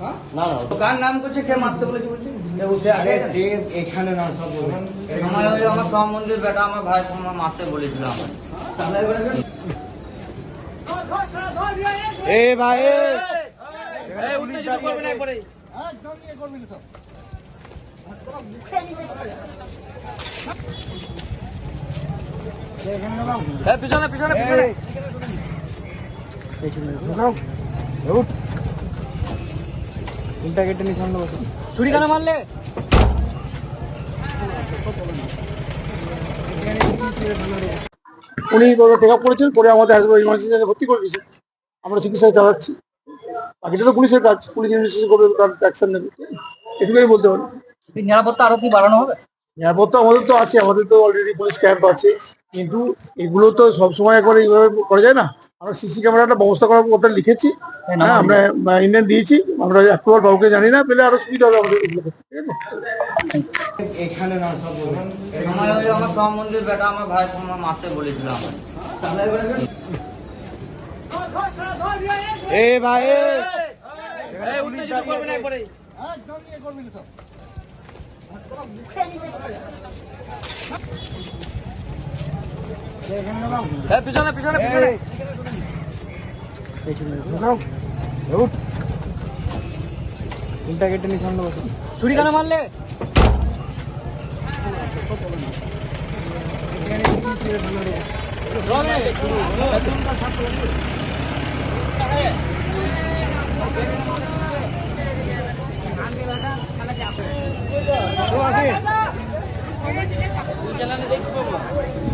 না না কার নাম করছে কে মারতে বলেছে? সে এখানে না সব বলবেন আমার ওই আমার সম্বন্ধে বেটা আমার ভাই আমার মারতে এ ভাই পিছনে পিছনে পিছনে। কোনটা কেটে নি সামনে বসে ছুরি কেন মারলে? উনি টেক আপ করেছেন করে আমাদের হাসপাতাল ইমার্জেন্সি ভর্তি করে দিয়েছেন। আমরা চিকিৎসা চালাচ্ছি। বাকিটা তো পুলিশের কাজ পুলিশ ইনভেস্টিগেশন করবে তার অ্যাকশন নেবে। এটুকুই বলতে পারি। নিরাপত্তা আরও কি বাড়ানো হবে? নিরাপত্তা আমাদের তো আছে আমাদের তো অলরেডি পুলিশ ক্যাম্প আছে। কিন্তু এগুলো তো সবসময় একবার এইভাবে করা যায় না। আমরা সিসি ক্যামেরাটা ব্যবস্থা করার কথা লিখেছি। হ্যাঁ আমরা ইন্ডিয়ান দিয়েছি। আমরা অ্যাপ্রুভাল কাউকে জানি না পেলে আরও সুবিধা হবে আমাদের এগুলো ঠিক আছে? এখানে না সব আমার ওই আমার বেটা আমার ভাই আমার মারতে বলেছিলাম। সামনে এবার একবার। এ ভাই এই, উত্তেজিত করবে না একবারে। এই, পিছনে পিছনে পিছনে উল্টা কেটে নিয়ে সামনে বসো ছুরি কেন মারলে? দেখতে পাবো